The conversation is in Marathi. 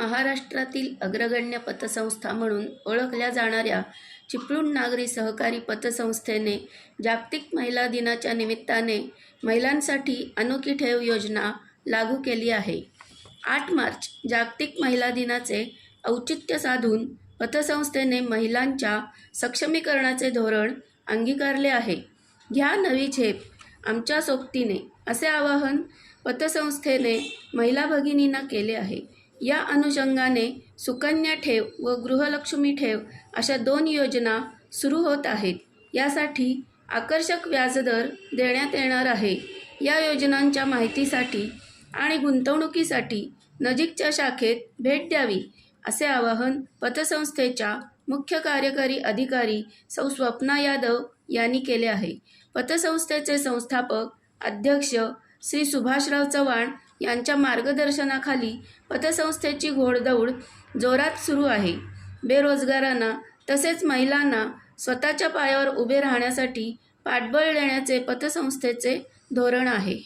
महाराष्ट्रातील अग्रगण्य पतसंस्था म्हणून ओळखल्या जाणाऱ्या चिपळूण नागरी सहकारी पतसंस्थेने जागतिक महिला दिनाच्या निमित्ताने महिलांसाठी अनोखी ठेव योजना लागू केली आहे. आठ मार्च जागतिक महिला दिनाचे औचित्य साधून पतसंस्थेने महिलांच्या सक्षमीकरणाचे धोरण अंगीकारले आहे. घ्या नवी झेप आमच्या सोबतीने असे आवाहन पतसंस्थेने महिला भगिनींना केले आहे. या अनुषंगाने सुकन्या ठेव व गृहलक्ष्मी ठेव अशा दोन योजना सुरू होत आहेत. यासाठी आकर्षक व्याजदर देण्यात येणार आहे. या योजनांच्या माहितीसाठी आणि गुंतवणुकीसाठी नजीकच्या शाखेत भेट द्यावी असे आवाहन पतसंस्थेच्या मुख्य कार्यकारी अधिकारी सौ स्वप्ना यादव यांनी केले आहे. पतसंस्थेचे संस्थापक अध्यक्ष श्री सुभाषराव चव्हाण यांच्या मार्गदर्शनाखाली पतसंस्थेची घोडदौड जोरात सुरू आहे. बेरोजगारांना तसेच महिलांना स्वतःच्या पायावर उभे राहण्यासाठी पाठबळ देण्याचे पतसंस्थेचे धोरण आहे.